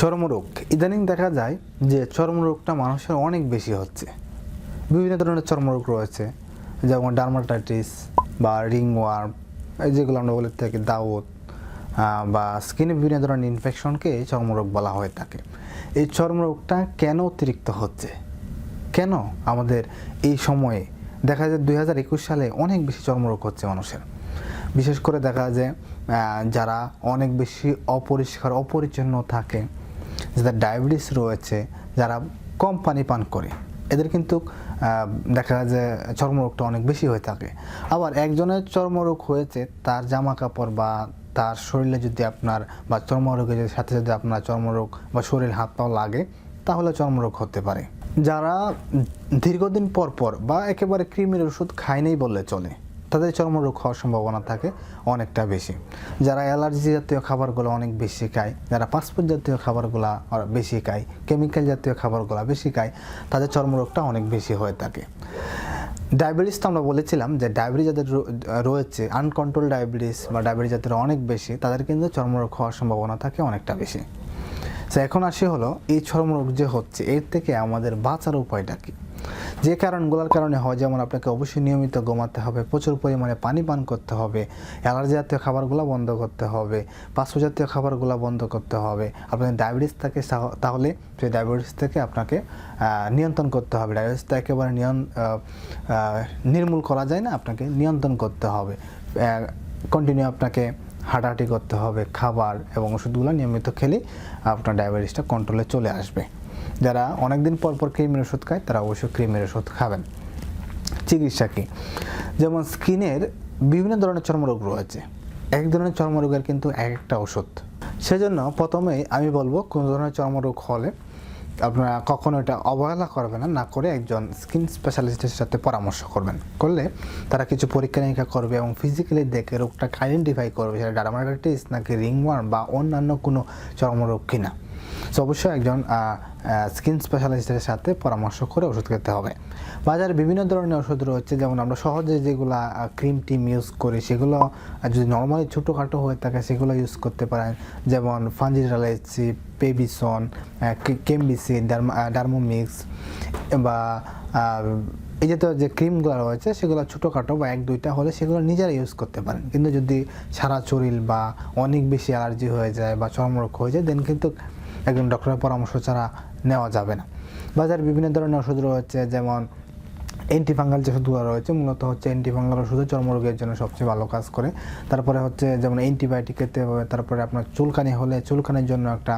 চর্মরোগ। ইদানিং দেখা যায় যে চর্মরোগটা মানুষের অনেক বেশি হচ্ছে। বিভিন্ন ধরনের চর্মরোগ রয়েছে যেমন ডার্মাটাইটিস বা রিং ওয়ার্ম যেগুলো আমরা বলে থাকি আহ, বা স্কিনে বিভিন্ন ধরনের ইনফেকশনকে চর্মরোগ বলা হয়ে থাকে। এই চর্মরোগটা কেন অতিরিক্ত হচ্ছে? কেন আমাদের এই সময়ে দেখা যায় দুই হাজার একুশ সালে অনেক বেশি চর্মরোগ হচ্ছে মানুষের। বিশেষ করে দেখা যায় যারা অনেক বেশি অপরিষ্কার অপরিচ্ছন্ন থাকে যাদের ডায়াবেটিস রয়েছে, যারা কম পানি পান করে, এদের কিন্তু দেখা যায় যে চর্মরোগটা অনেক বেশি হয়ে থাকে। আবার একজনের চর্মরোগ হয়েছে, তার জামা কাপড় বা তার শরীরে যদি আপনার, বা চর্মরোগের সাথে যদি আপনার চর্মরোগ বা শরীর হাত পাও লাগে, তাহলে চর্মরোগ হতে পারে। যারা দীর্ঘদিন পর পর বা একেবারে কৃমির ওষুধ খায়নি বললে চলে তাদের চর্মরোগ হওয়ার সম্ভাবনা থাকে অনেকটা বেশি। যারা অ্যালার্জি জাতীয় খাবারগুলো অনেক বেশি খায়, যারা পাসপোর্ট জাতীয় খাবারগুলো বেশি খায়, কেমিক্যাল জাতীয় খাবারগুলো বেশি খায়, তাদের চর্মরোগটা অনেক বেশি হয়ে থাকে। ডায়াবেটিস তো আমরা বলেছিলাম যে ডায়াবেটিস যাদের রয়েছে আনকন্ট্রোল ডায়াবেটিস বা ডায়াবেটিস যাদের অনেক বেশি, তাদের কিন্তু চর্মরোগ হওয়ার সম্ভাবনা থাকে অনেকটা বেশি। তো এখন আসি হলো, এই চর্মরোগ যে হচ্ছে, এর থেকে আমাদের বাঁচার উপায়টা কি? যে কারণগুলোর কারণে হয়, যেমন আপনাকে অবশ্যই নিয়মিত ঘুমাতে হবে, প্রচুর পরিমাণে পানি পান করতে হবে, অ্যালার্জি জাতীয় খাবারগুলো বন্ধ করতে হবে, পার্শ্ব জাতীয় খাবারগুলো বন্ধ করতে হবে, আপনার ডায়াবেটিস থাকে তাহলে সেই ডায়াবেটিস থেকে আপনাকে নিয়ন্ত্রণ করতে হবে। ডায়াবেটিসটা একেবারে নিয়ন নির্মূল করা যায় না, আপনাকে নিয়ন্ত্রণ করতে হবে। কন্টিনিউ আপনাকে হাঁটাহাঁটি করতে হবে, খাবার এবং ওষুধগুলো নিয়মিত খেলেই আপনার ডায়াবেটিসটা কন্ট্রোলে চলে আসবে। যারা অনেক দিন পর পর ক্রিমের ওষুধ খায়, তারা অবশ্যই ক্রিমের ওষুধ খাবেন। চিকিৎসা কি? যেমন স্কিনের বিভিন্ন ধরনের চর্মরোগ রয়েছে। এক ধরনের চর্মরোগের কিন্তু এক একটা ওষুধ। সেজন্য প্রথমেই আমি বলব, কোন ধরনের চর্মরোগ হলে আপনারা কখনো এটা অবহেলা করবেন না না করে একজন স্কিন স্পেশালিস্টের সাথে পরামর্শ করবেন। করলে তারা কিছু পরীক্ষা নিরীক্ষা করবে এবং ফিজিক্যালি দেখে রোগটাকে আইডেন্টিফাই করবে, সেটা ডার্মাটাইটিস নাকি রিংওয়ার্ম বা অন্যান্য কোনো চর্মরোগ কিনা। সো অবশ্যই একজন স্কিন স্পেশালিস্টের সাথে পরামর্শ করে ওষুধ খেতে হবে। বাজারে বিভিন্ন ধরনের ওষুধ রয়েছে, যেমন আমরা সহজে যেগুলো ক্রিম টিম ইউজ করি, সেগুলো যদি নর্মালি ছোটোখাটো হয়ে থাকে সেগুলো ইউজ করতে পারেন। যেমন ফাঞ্জিরালাইসি পেবিসন কেমবিসি ডার্মোমিক্স বা এই জাতীয় যে ক্রিমগুলো রয়েছে সেগুলো ছোটোখাটো বা এক, দুইটা হলে সেগুলো নিজেরা ইউজ করতে পারেন। কিন্তু যদি সারা শরীর বা অনেক বেশি অ্যালার্জি হয়ে যায় বা চর্মরোগ হয়ে যায় দেন কিন্তু একজন ডক্টরের পরামর্শ ছাড়া নেওয়া যাবে না। বাজার বিভিন্ন ধরনের ওষুধ রয়েছে, যেমন অ্যান্টিফাঙ্গাল যে ওষুধগুলো রয়েছে, মূলত হচ্ছে অ্যান্টিফাঙ্গাল ওষুধ চর্মরোগের জন্য সবচেয়ে ভালো কাজ করে। তারপরে হচ্ছে যেমন অ্যান্টিবায়োটিক খেতে হবে তারপরে আপনার চুলকানি হলে চুলকানির জন্য একটা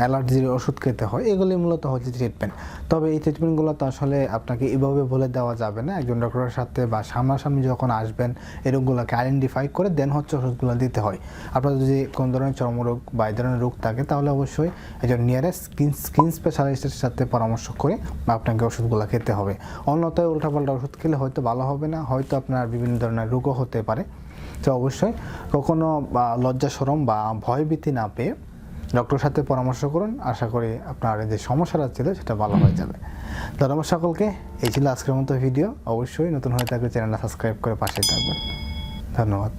অ্যালার্জির ওষুধ খেতে হয়, এগুলি মূলত হচ্ছে ট্রিটমেন্ট তবে এই ট্রিটমেন্টগুলো তো আসলে আপনাকে এভাবে বলে দেওয়া যাবে না, একজন ডক্টরের সাথে বা সামনাসামনি যখন আসবেন, এই রোগগুলোকে আইডেন্টিফাই করে দেন হচ্ছে ওষুধগুলো দিতে হয়। আপনার যদি কোনো ধরনের চর্মরোগ বা এই ধরনের রোগ থাকে, তাহলে অবশ্যই একজন নিয়ারেস্ট স্কিন স্কিন স্পেশালিস্টের সাথে পরামর্শ করে আপনাকে ওষুধগুলো খেতে হবে। অন্যথায় উল্টাপাল্টা ওষুধ খেলে হয়তো ভালো হবে না, হয়তো আপনার বিভিন্ন ধরনের রোগও হতে পারে। তো অবশ্যই কখনো লজ্জা সরম বা ভয়ভীতি না পেয়ে ডক্টরের সাথে পরামর্শ করুন। আশা করি আপনার যে সমস্যাটা ছিল সেটা ভালো হয়ে যাবে। ধন্যবাদ সকলকে। এই ছিল আজকের মতো ভিডিও। অবশ্যই নতুন হয়ে থাকলে চ্যানেলটা সাবস্ক্রাইব করে পাশে থাকবেন। ধন্যবাদ।